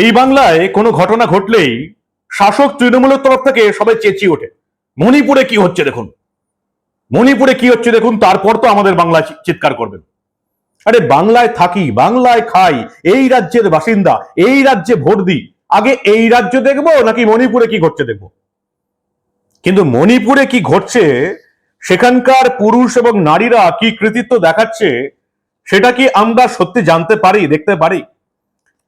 এই বাংলায় কোনো ঘটনা ঘটলেই শাসক তৃণমূলের তরফ থেকে সবাই চেঁচিয়ে ওঠে। মণিপুরে কি হচ্ছে দেখুন। মণিপুরে কি হচ্ছে দেখুন, তারপর তো আমাদের বাংলায় চিৎকার করবেন। আরে বাংলায় থাকি, বাংলায় খাই, এই রাজ্যের বাসিন্দা, এই রাজ্যে ভোট দিই, আগে এই রাজ্য দেখব নাকি মণিপুরে কি ঘটছে দেখব? কিন্তু মণিপুরে কি ঘটছে, সেখানকার পুরুষ এবং নারীরা কি কৃতিত্ব দেখাচ্ছে, সেটা কি আমরা সত্যি জানতে পারি, দেখতে পারি?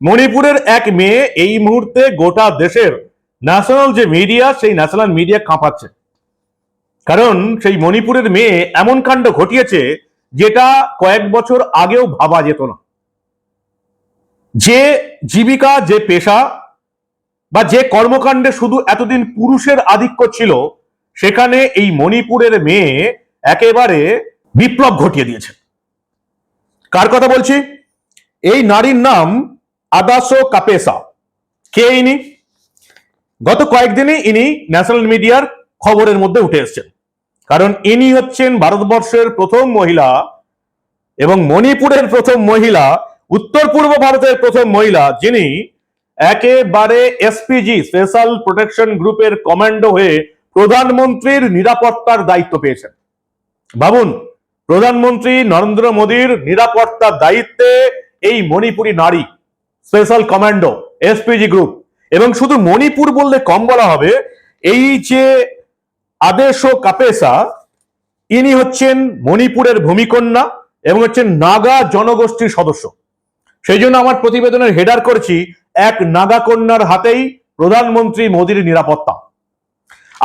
মণিপুরের এক মেয়ে এই মুহূর্তে গোটা দেশের ন্যাশনাল যে মিডিয়া সেই ন্যাশনাল মিডিয়া কাঁপাচ্ছে। কারণ সেই মণিপুরের মেয়ে এমন কাণ্ড ঘটিয়েছে যেটা কয়েক বছর আগেও ভাবা যেত না। যে জীবিকা, যে পেশা বা যে কর্মকাণ্ডে শুধু এতদিন পুরুষের আধিক্য ছিল, সেখানে এই মণিপুরের মেয়ে একেবারে বিপ্লব ঘটিয়ে দিয়েছে। কার কথা বলছি? এই নারীর নাম আদাসো কাপেসা। কে ইনি? গত কয়েকদিনে ইনি ন্যাশনাল মিডিয়ার খবরের মধ্যে উঠে এসেছেন। কারণ ইনি হচ্ছেন ভারতবর্ষের প্রথম মহিলা এবং মণিপুরের প্রথম মহিলা, উত্তর পূর্ব ভারতের প্রথম মহিলা, যিনি একেবারে এসপিজি, স্পেশাল প্রোটেকশন গ্রুপের কমান্ডো হয়ে প্রধানমন্ত্রীর নিরাপত্তার দায়িত্ব পেয়েছেন। ভাবুন, প্রধানমন্ত্রী নরেন্দ্র মোদীর নিরাপত্তার দায়িত্বে এই মণিপুরী নারী স্পেশাল কমান্ডো এসপিজি গ্রুপ এবং শুধু মণিপুর বললে কম বলা হবে, এই যে আদেশ ও কাপেসা, ইনি হচ্ছেন মণিপুরের ভূমিকন্যা এবং হচ্ছেন নাগা জনগোষ্ঠীর সদস্য। সেই জন্য আমার প্রতিবেদনের হেডার করেছি, এক নাগা কন্যার হাতেই প্রধানমন্ত্রী মোদীর নিরাপত্তা।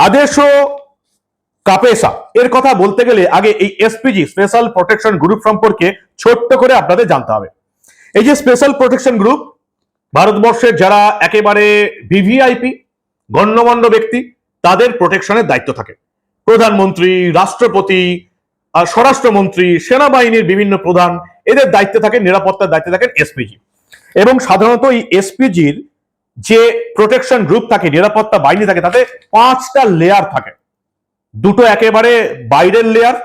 আদেশ কাপেসা, এর কথা বলতে গেলে আগে এই এসপিজি স্পেশাল প্রোটেকশন গ্রুপ সম্পর্কে ছোট্ট করে আপনাদের জানতে হবে। এই যে স্পেশাল প্রোটেকশন গ্রুপ ভারতবর্ষের যারা একেবারে ভিভিআইপি গণ্যমান্য ব্যক্তি, তাদের প্রোটেকশনের দায়িত্ব থাকে। প্রধানমন্ত্রী, রাষ্ট্রপতি স্বরাষ্ট্রমন্ত্রী, সেনাবাহিনীর বিভিন্ন প্রধান, এদের দায়িত্বে থাকে নিরাপত্তার দায়িত্বে থাকেন এসপিজি এবং সাধারণত এই এসপিজির যে প্রোটেকশন গ্রুপ থাকে, নিরাপত্তা বাহিনী থাকে, তাতে পাঁচটা লেয়ার থাকে। দুটো একেবারে বাইরের লেয়ার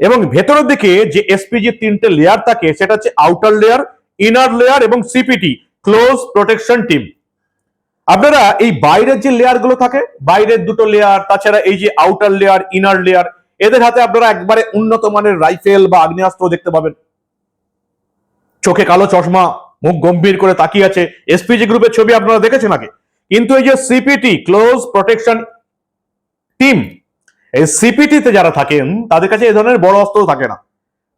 এবং ভেতরের দিকে যে এসপিজি তিনটে লেয়ার থাকে, সেটা হচ্ছে আউটার লেয়ার ইনার লেয়ার এবং সিপিটি ক্লোজ প্রোটেকশন টিম আপনারা এই বাইরের যে লেয়ারগুলো থাকে, বাইরের দুটো লেয়ার তাছাড়া এই যে আউটার লেয়ার ইনার লেয়ার এদের হাতে আপনারা একবারে উন্নত মানের রাইফেল বা আগ্নেয়াস্ত্র দেখতে পাবেন। চোখে কালো চশমা, মুখ গম্ভীর করে তাকিয়ে আছে। এসপিজি গ্রুপের ছবি আপনারা দেখেছেন আগে। কিন্তু এই যে সিপিটি ক্লোজ প্রোটেকশন টিম এই সিপিটিতে যারা থাকেন, তাদের কাছে এ ধরনের বড় অস্ত্র থাকে না।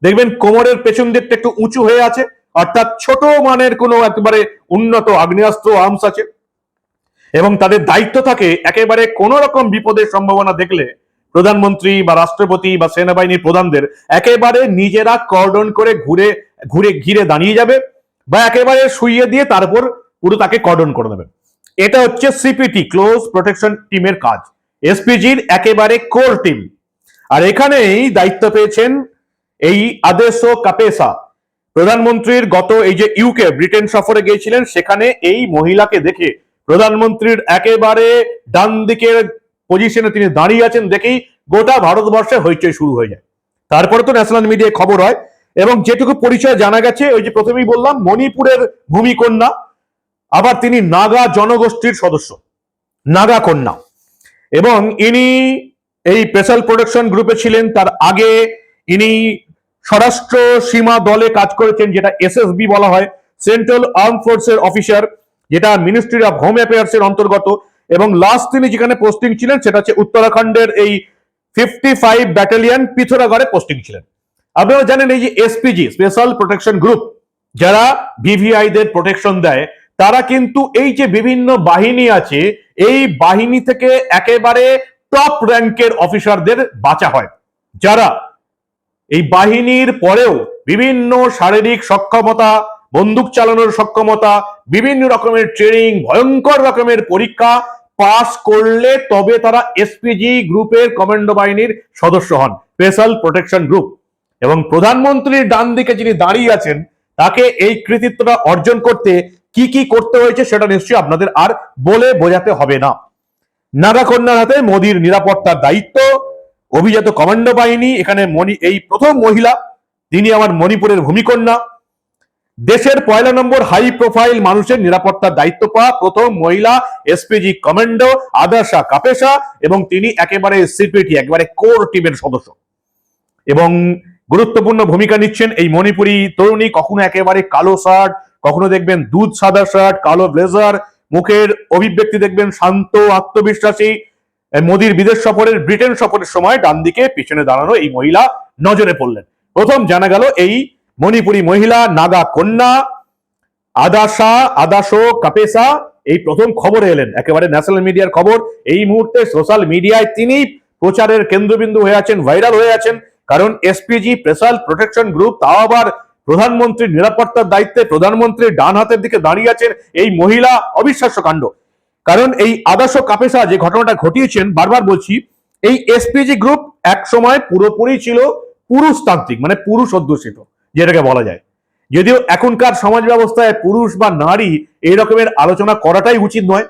দেখবেন কোমরের পেছন দিকটা একটু উঁচু হয়ে আছে অর্থাৎ ছোট মানের কোনো একেবারে উন্নত আগ্নেয়াস্ত্র আর্মস আছে। এবং তাদের দায়িত্ব থাকে একেবারে কোন রকম বিপদের সম্ভাবনা দেখলে প্রধানমন্ত্রী বা রাষ্ট্রপতি বা সেনাবাহিনীর প্রধানদের একেবারে নিজেরা কর্ডন করে ঘুরে ঘুরে ঘিরে দাঁড়িয়ে যাবে বা একেবারে শুইয়ে দিয়ে তারপর পুরো তাকে কর্ডন করে দেবে। এটা হচ্ছে সিপিটি ক্লোজ প্রোটেকশন টিমের কাজ। এসপিজির একেবারে কোর টিম আর এখানেই দায়িত্ব পেয়েছেন এই আদেশ কাপেসা প্রধানমন্ত্রীর গত এই যে ইউকে ব্রিটেন সফরে গিয়েছিলেন, সেখানে এই মহিলাকে দেখে প্রধানমন্ত্রীর একেবারে ডান দিকের পজিশনে তিনি দাঁড়িয়ে আছেন দেখেই গোটা ভারতবর্ষে হইচই শুরু হয়ে যায়। তারপরে তো ন্যাশনাল মিডিয়ায় খবর হয় এবং যেটুকু পরিচয় জানা গেছে, ওই যে প্রথমেই বললাম, মণিপুরের ভূমিকন্যা, আবার তিনি নাগা জনগোষ্ঠীর সদস্য, নাগা কন্যা। এবং ইনি এই স্পেশাল প্রোডাকশন গ্রুপে ছিলেন, তার আগে ইনি স্বরাষ্ট্র সীমা দলে কাজ করেছেন যেটা এসএসবি বলা হয় সেন্ট্রাল আর্ম ফোর্সের অফিসার যেটা মিনিস্ট্রি অফ হোম অ্যাফেয়ার্স এর অন্তর্গত। এবং লাস্ট তিনি যেখানে পোস্টিং ছিলেন, সেটা হচ্ছে উত্তরাখণ্ডের এই ফিফটি ফাইভ ব্যাটালিয়ন পিথোরাগড়ে পোস্টিং ছিলেন। আপনারা জানেন এই যে এসপিজি স্পেশাল প্রোটেকশন গ্রুপ যারা ভিভিআই দের প্রোটেকশন দেয়, তারা কিন্তু এই যে বিভিন্ন বাহিনী আছে, এই বাহিনী থেকে একেবারে টপ র্যাঙ্কের অফিসারদের বাঁচা হয়। যারা এই বাহিনীর পরেও বিভিন্ন শারীরিক সক্ষমতা, বন্দুক চালানোর সক্ষমতা, বিভিন্ন রকমের ট্রেনিং ভয়ঙ্কর রকমের পরীক্ষা পাস করলে তবে তারা এসপিজি গ্রুপের কমান্ডো বাহিনীর সদস্য হন স্পেশাল প্রোটেকশন গ্রুপ এবং প্রধানমন্ত্রীর ডান দিকে যিনি দাঁড়িয়ে আছেন, তাকে এই কৃতিত্বটা অর্জন করতে কি কি করতে হয়েছে সেটা নিশ্চয়ই আপনাদের আর বলে বোঝাতে হবে না। নাগা কন্যার হাতে মোদীর নিরাপত্তার দায়িত্ব অভিজাত কমান্ডো বাহিনী, এখানে মণি, এই প্রথম মহিলা তিনি আমার মণিপুরের ভূমিকন্যা। দেশের পয়লা নম্বর হাই প্রোফাইল মানুষের নিরাপত্তার দায়িত্ব পাওয়া প্রথম মহিলা এসপিজি কমান্ডো আদার্শা কাপেশা এবং তিনি একেবারে সিপিটি একেবারে কোর টিমের সদস্য। এবং গুরুত্বপূর্ণ ভূমিকা নিচ্ছেন এই মণিপুরি তরুণী, কখনো একেবারে কালো শার্ট, কখনো দেখবেন দুধ সাদা শার্ট, কালো ব্লেজার মুখের অভিব্যক্তি দেখবেন শান্ত, আত্মবিশ্বাসী মোদির বিদেশ সফরের, ব্রিটেন সফরের সময় ডান দিকে পিছনে দাঁড়ানো এই মহিলা নজরে পড়লেন। প্রথম জানা গেল এই মণিপুরী মহিলা নাগা কন্যা আদাসা আদাসো কাপেসা, এই প্রথম খবরে এলেন। একেবারে ন্যাশনাল মিডিয়ার খবর। এই মুহূর্তে সোশ্যাল মিডিয়ায় তিনি প্রচারের কেন্দ্রবিন্দু হয়ে আছেন ভাইরাল হয়ে আছেন। কারণ এসপিজি স্পেশাল প্রোটেকশন গ্রুপ তাও আবার প্রধানমন্ত্রীর নিরাপত্তার দায়িত্বে প্রধানমন্ত্রীর ডান হাতের দিকে দাঁড়িয়ে আছেন। এই মহিলা অবিশ্বাস্য কাণ্ড। কারণ এই আদাসো কাপেসা যে ঘটনাটা ঘটিয়েছেন, বারবার বলছি, এই এসপিজি গ্রুপ এক সময় পুরোপুরি ছিল পুরুষতান্ত্রিক মানে পুরুষ অধ্যুষিত, যেটাকে বলা যায়। যদিও এখনকার সমাজ ব্যবস্থায় পুরুষ বা নারী এই রকমের আলোচনা করাটাই উচিত নয়।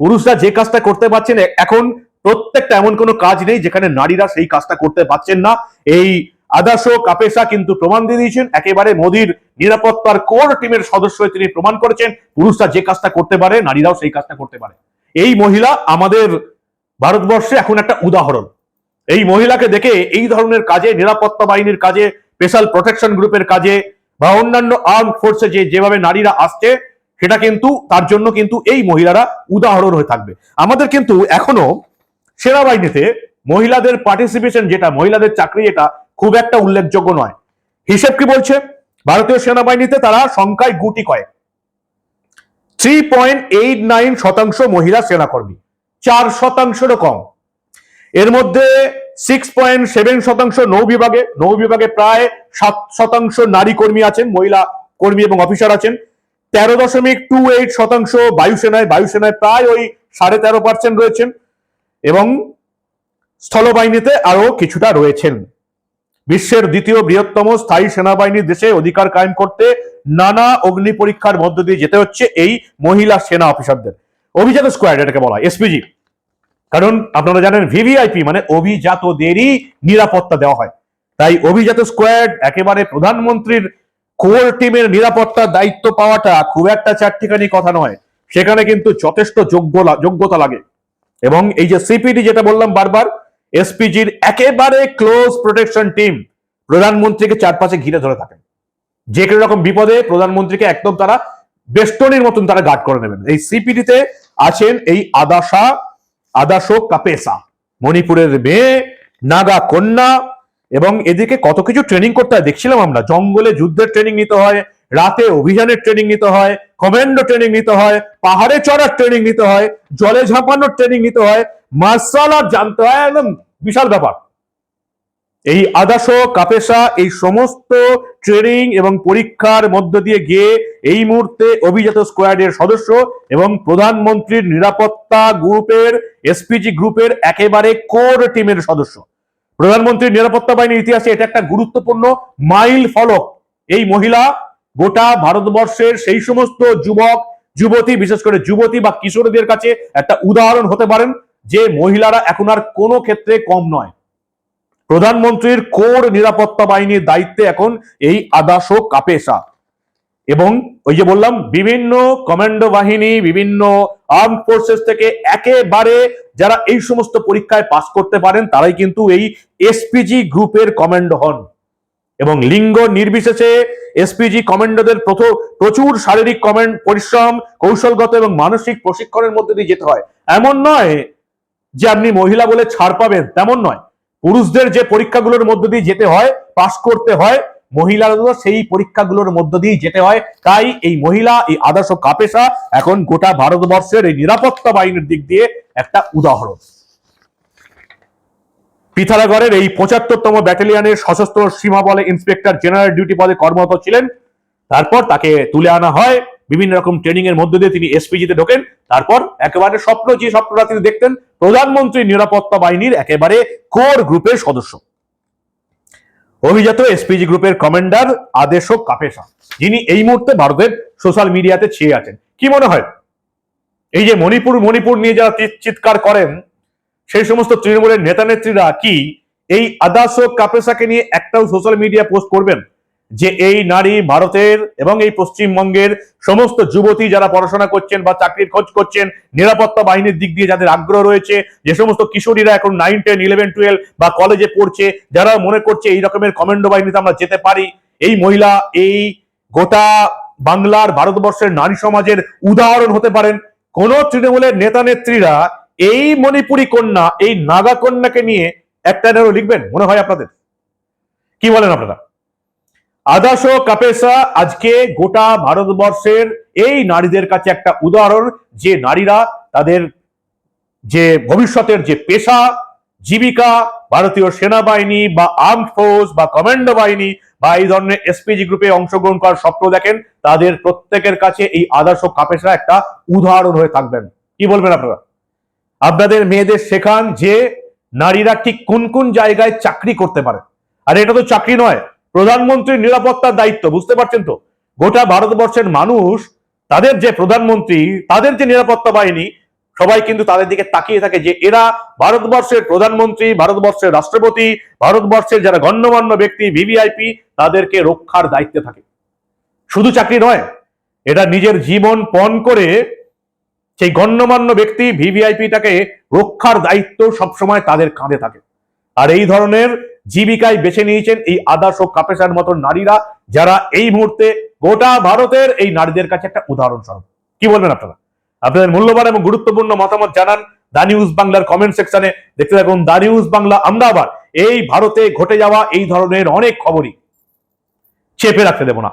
পুরুষরা যে কাজটা করতে পারছেন এখন প্রত্যেকটা এমন কোনো কাজ নেই যেখানে নারীরা সেই কাজটা করতে পারছেন না। এই আদার্শ কাপেসা কিন্তু প্রমাণ দিয়ে দিয়েছেন। একেবারে মোদির নিরাপত্তার কোর টিমের সদস্য হয়ে তিনি প্রমাণ করেছেন। পুরুষরা যে কাজটা করতে পারে, নারীরাও সেই কাজটা করতে পারে। এই মহিলা আমাদের ভারতবর্ষে এখন একটা উদাহরণ। এই মহিলাকে দেখে এই ধরনের কাজে, নিরাপত্তা বাহিনীর কাজে স্পেশাল প্রোটেকশন গ্রুপের কাজে বা অন্যান্য আর্ম ফোর্সে যে, যেভাবে নারীরা আসছে, সেটা কিন্তু, তার জন্য কিন্তু এই মহিলারা উদাহরণ হয়ে থাকবে। আমাদের কিন্তু এখনও সেনাবাহিনীতে মহিলাদের পার্টিসিপেশন যেটা, মহিলাদের চাকরি এটা খুব একটা উল্লেখযোগ্য নয়। হিসেব কি বলছে? ভারতীয় সেনাবাহিনীতে তারা সংখ্যায় গুটি কয়েক। থ্রি পয়েন্ট এইট নাইন শতাংশ মহিলা সেনাকর্মী। চার শতাংশেরও কম। এর মধ্যে সিক্স পয়েন্ট সেভেন শতাংশ নৌ বিভাগে। নৌ বিভাগে প্রায় সাত শতাংশ নারী কর্মী আছেন, মহিলা কর্মী এবং অফিসার আছেন। তেরো দশমিক টু এইট শতাংশ বায়ুসেনায়। বায়ুসেনায় প্রায় ওই সাড়ে তেরো পার্সেন্ট রয়েছেন এবং স্থলবাহিনীতে আরও কিছুটা রয়েছেন। বিশ্বের দ্বিতীয় বৃহত্তম স্থায়ী সেনাবাহিনীর দেশে অধিকার কায়েম করতে নানা অগ্নি পরীক্ষার মধ্য দিয়ে যেতে হচ্ছে এই মহিলা সেনা অফিসারদের। অভিজাত স্কোয়াড এটাকে বলা এসপিজি কারণ আপনারা জানেন ভিভিআইপি মানে অভিজাতদেরই নিরাপত্তা দেওয়া হয়। তাই অভিজাত স্কোয়াড একেবারে প্রধানমন্ত্রীর কোর টিমের নিরাপত্তার দায়িত্ব পাওয়াটা খুব একটা চারটিখানি কথা নয়। সেখানে কিন্তু যথেষ্ট যোগ্য যোগ্যতা লাগে। এবং এই যে সিপিডি যেটা বললাম বারবার এসপিজির একেবারে ক্লোজ প্রোটেকশন টিম প্রধানমন্ত্রীকে চারপাশে ঘিরে ধরে থাকেন। যে কোনো রকম বিপদে প্রধানমন্ত্রীকে একদম তারা বেষ্টনীর মতন তারা গার্ড করে নেবেন। এই সিপিডিতে আছেন এই আদাসা আদাসো কাপেসা। মণিপুরের মেয়ে, নাগা কন্যা এবং এদিকে কত কিছু ট্রেনিং করতে হয় দেখছিলাম আমরা। জঙ্গলে যুদ্ধের ট্রেনিং নিতে হয়, রাতে অভিযানের ট্রেনিং নিতে হয় কমান্ডো ট্রেনিং নিতে হয়, পাহাড়ে চড়ার ট্রেনিং নিতে হয়, জলে ঝাঁপানোর ট্রেনিং নিতে হয় মার্শাল আর্ট জানতে হয়, একদম বিশাল ব্যাপার। এই আদাস কাপেসা এই সমস্ত ট্রেনিং এবং পরীক্ষার মধ্য দিয়ে গিয়ে এই মুহূর্তে অভিজাত স্কোয়াডের সদস্য এবং প্রধানমন্ত্রীর নিরাপত্তা গ্রুপের এসপিজি গ্রুপের একেবারে কোর টিমের সদস্য। প্রধানমন্ত্রীর নিরাপত্তা বাহিনীর ইতিহাসে এটা একটা গুরুত্বপূর্ণ মাইল ফলক এই মহিলা গোটা ভারতবর্ষের সেই সমস্ত যুবক, যুবতী, বিশেষ করে যুবতী বা কিশোরদের কাছে একটা উদাহরণ হতে পারেন। যে মহিলারা এখন আর কোনো ক্ষেত্রে কম নয়। প্রধানমন্ত্রীর কোর নিরাপত্তা বাহিনীর দায়িত্বে এখন এই আদাস ও কাপেসা। এবং ওই যে বললাম, বিভিন্ন কমান্ডো বাহিনী, বিভিন্ন আর্ম ফোর্সেস থেকে একেবারে যারা এই সমস্ত পরীক্ষায় পাশ করতে পারেন, তারাই কিন্তু এই এসপিজি গ্রুপের কমান্ডো হন। এবং লিঙ্গ নির্বিশেষে এসপিজি কমান্ডোদের প্রচুর শারীরিক কমেন্ড পরিশ্রম, কৌশলগত এবং মানসিক প্রশিক্ষণের মধ্যে দিয়ে যেতে হয়। এমন নয় যে আপনি মহিলা বলে ছাড় পাবেন, তেমন নয়। পুরুষদের যে পরীক্ষাগুলোর মধ্য দিয়ে যেতে হয়, পাশ করতে হয়, মহিলাদেরও সেই পরীক্ষাগুলোর মধ্য দিয়ে যেতে হয়। তাই এই মহিলা, এই আদর্শ কাপেসা এখন গোটা ভারতবর্ষের এই নিরাপত্তা বাহিনীর দিক দিয়ে একটা উদাহরণ। পিথারাগড়ের এই পঁচাত্তরতম ব্যাটালিয়নের সশস্ত্র সীমা বলে ইন্সপেক্টর জেনারেল ডিউটি পদে কর্মরত ছিলেন। তারপর তাকে তুলে আনা হয় বিভিন্ন রকম ট্রেনিং এর মধ্যে দিয়ে তিনি এসপিজিতে ঢোকেন। তারপর একেবারে স্বপ্ন যে স্বপ্নটা তিনি দেখতেন, প্রধানমন্ত্রী নিরাপত্তা বাহিনীর একেবারে কোর গ্রুপের সদস্য। অভিজাত এসপিজি গ্রুপের কমান্ডার আদেশ কাপেসা যিনি এই মুহূর্তে ভারতের সোশ্যাল মিডিয়াতে ছেয়ে আছেন। কি মনে হয়? এই যে মণিপুর মণিপুর নিয়ে যারা চিৎকার করেন, সেই সমস্ত তৃণমূলের নেতা নেত্রীরা কি এই আদাস ও কাপেসাকে নিয়ে একটাও সোশ্যাল মিডিয়া পোস্ট করবেন? যে এই নারী ভারতের এবং এই পশ্চিমবঙ্গের সমস্ত যুবতী যারা পড়াশোনা করছেন বা চাকরির খোঁজ করছেন, নিরাপত্তা বাহিনীর দিক দিয়ে যাদের আগ্রহ রয়েছে, যে সমস্ত কিশোরীরা এখন নাইন টেন ইলেভেন টুয়েলভ বা কলেজে পড়ছে, যারা মনে করছে এই রকমের কমান্ডো বাহিনীতে আমরা যেতে পারি, এই মহিলা এই গোটা বাংলার, ভারতবর্ষের নারী সমাজের উদাহরণ হতে পারেন। কোন তৃণমূলের নেতা নেত্রীরা এই মণিপুরী কন্যা, এই নাগা কন্যাকে নিয়ে একটা লিখবেন? মনে হয় আপনাদের। কি বলেন আপনারা? আদাস ও কাপেসা আজকে গোটা ভারতবর্ষের এই নারীদের কাছে একটা উদাহরণ, যে নারীরা তাদের যে ভবিষ্যতের যে পেশা, জীবিকা, ভারতীয় সেনাবাহিনী বা আর্ম ফোর্স বা কমান্ডো বাহিনী বা এই ধরনের এসপিজি গ্রুপে অংশগ্রহণ করার স্বপ্ন দেখেন, তাদের প্রত্যেকের কাছে এই আদর্শ কাপেসরা একটা উদাহরণ হয়ে থাকবেন। কি বলবেন আপনারা? আপনাদের মেয়েদের শেখান যে নারীরা ঠিক কোন কোন জায়গায় চাকরি করতে পারে। আর এটা তো চাকরি নয় প্রধানমন্ত্রীর নিরাপত্তার দায়িত্ব, বুঝতে পারছেন তো? গোটা ভারতবর্ষের মানুষ তাদের যে প্রধানমন্ত্রী, তাদের যে নিরাপত্তা বাহিনী, সবাই কিন্তু তাদের দিকে তাকিয়ে থাকে যে এরা ভারতবর্ষের প্রধানমন্ত্রী, ভারতবর্ষের রাষ্ট্রপতি, ভারতবর্ষের যারা গণ্যমান্য ব্যক্তি ভিভিআইপি তাদেরকে রক্ষার দায়িত্বে থাকে। শুধু চাকরি নয় এটা নিজের জীবন পণ করে সেই গণ্যমান্য ব্যক্তি ভিভিআইপিটাকে রক্ষার দায়িত্ব সবসময় তাদের কাঁধে থাকে। আর এই ধরনের জীবিকায় বেছে নিয়েছেন এই আদার্স ও মতো নারীরা, যারা এই মুহূর্তে গোটা ভারতের এই নারীদের কাছে একটা উদাহরণস্বরূপ। কি বলবেন আপনারা? আপনাদের মূল্যবান এবং গুরুত্বপূর্ণ মতামত জানান দা নিউজ বাংলার কমেন্ট সেকশনে। দেখতে থাকুন দা নিউজ বাংলা আমরা এই ভারতে ঘটে যাওয়া এই ধরনের অনেক খবরই চেপে রাখতে দেব না।